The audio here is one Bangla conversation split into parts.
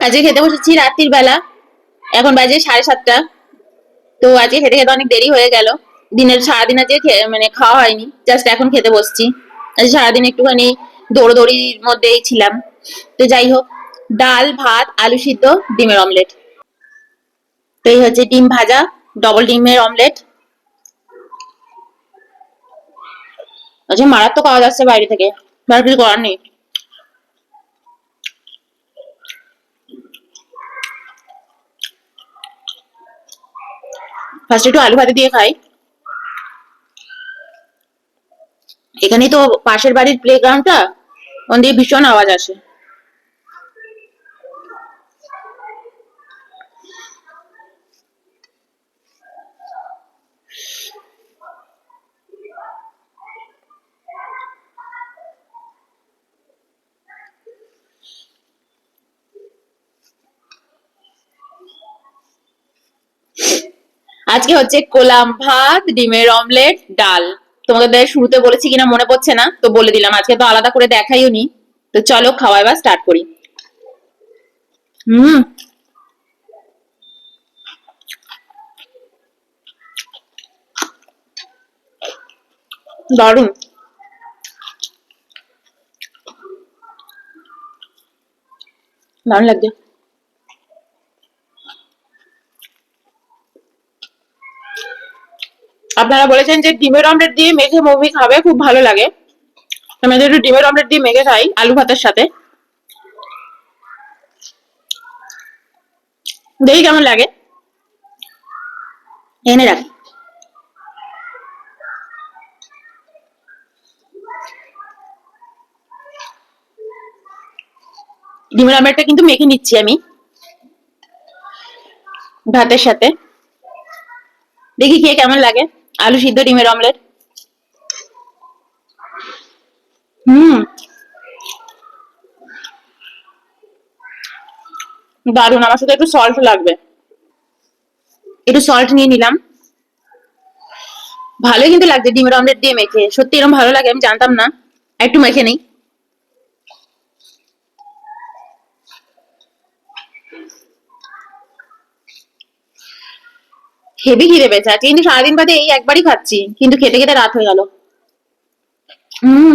আজকে খেতে বসেছি রাত্রির বেলা। এখন বাজে সাড়ে সাতটা। তো আজকে খেতে খেতে অনেক দেরি হয়ে গেল। দিনের সারাদিন আজকে মানে খাওয়া হয়নি। জাস্ট এখন খেতে বসছি। আজকে সারাদিন একটুখানি দৌড়দৌড়ির মধ্যেই ছিলাম। তো যাই হোক, ডাল, ভাত, আলু সিদ্ধ, ডিমের অমলেট। তো এই হচ্ছে ডিম ভাজা ডবল ডিমের অমলেট। আচ্ছা মারাত্মক আওয়াজ আসছে বাইরে থেকে। কিছু করার নেই। ফার্স্ট একটু আলু ভাতে দিয়ে খাই। এখানে তো পাশের বাড়ির প্লে গ্রাউন্ডটা ওন দিয়ে ভীষণ আওয়াজ আসে। আজকে হচ্ছে কোলাম ভাত, ডিমের অমলেট, ডাল। তোমাদের শুরুতে বলেছি কিনা মনে পড়ছে না, তো বলে দিলাম। আজকে তো আলাদা করে দেখাইও নি। তো চলো খাওয়া এবার স্টার্ট করি। হুম। দারুণ দারুণ লাগছে। আপনারা বলেছেন যে ডিমের অমলেট দিয়ে মেখে মুভি খাবে, খুব ভালো লাগে। আমি একটু ডিমের অমলেট দিয়ে মেখে খাই, আলু ভাতের সাথে। দেখি কেমন লাগে। এনে রাখি। ডিমের অমলেটটা কিন্তু মেখে নিচ্ছি আমি। ভাতের সাথে। দেখি খেয়ে কেমন লাগে। আলু সিদ্ধ, ডিমের অমলেট? হুম। দারুণ আমার সাথে একটু সল্ট লাগবে। একটু সল্ট নিয়ে নিলাম। ভালোই কিন্তু লাগছে ডিমের অমলেট দিয়ে মেখে। সত্যি এরকম ভালো লাগে, আমি জানতাম না। একটু মেখে নেই। হেভি পেয়েছে। আজকে কিন্তু সারাদিন বাদে এই একবারই খাচ্ছি কিন্তু খেতে খেতে রাত হয়ে গেল। হুম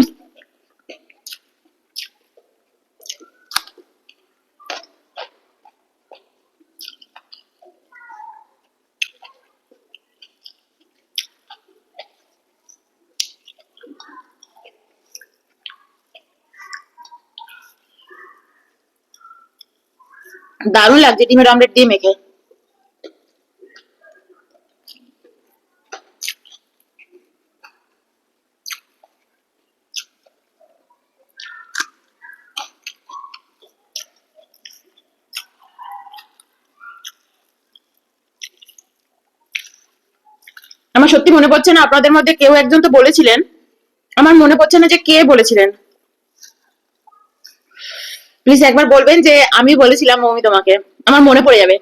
দারুণ লাগছে ডিমের অমলেট দিয়ে মেখে আমার সত্যি মনে পড়ছে না, আপনাদের মধ্যে কেউ একজন তো বলেছিলেন। আমার মনে পড়ছে না যে কে বলেছিলেন। প্লিজ একবার বলবেন যে আমি বলেছিলাম মৌমি তোমাকে। আমার মনে পড়ে যাবে।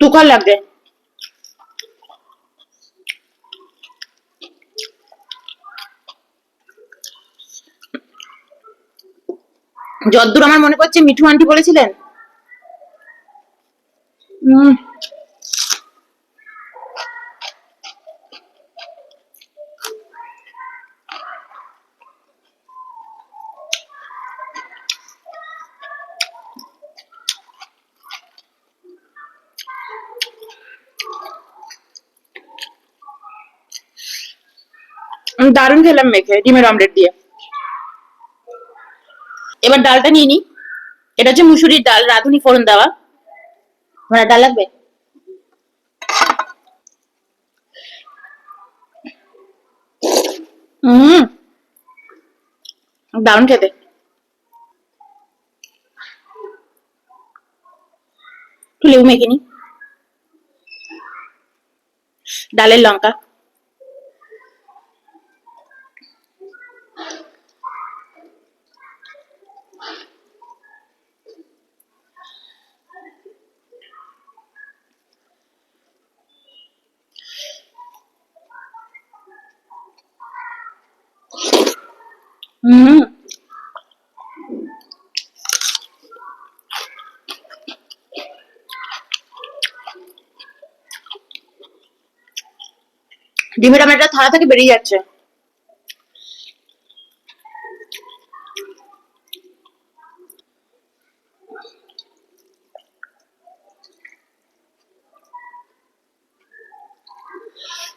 টুকার লাগবে। যদ্দূর আমার মনে পড়ছে মিঠু আন্টি বলেছিলেন? দারুণ খেলাম মেখে ডিমের অমলেট দিয়ে। এবার ডালটা নিয়ে নি। এটা হচ্ছে মুসুরির ডাল, রাঁধুনি ফোড়ন দেওয়া। মানে ডাল লাগবে? হুম দারুণ খেতে। লেবু মেখে নি। ডালের লঙ্কা। ডিমের আমার একটা থালা থেকে বেরিয়ে যাচ্ছে।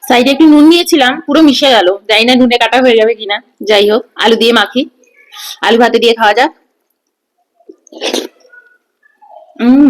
সাইডে একটু নুন নিয়েছিলাম, পুরো মিশে গেল। জানি না নুনে কাটা হয়ে যাবে কিনা। যাই হোক, আলু দিয়ে মাখি। আলু ভাতে দিয়ে খাওয়া যাক। উম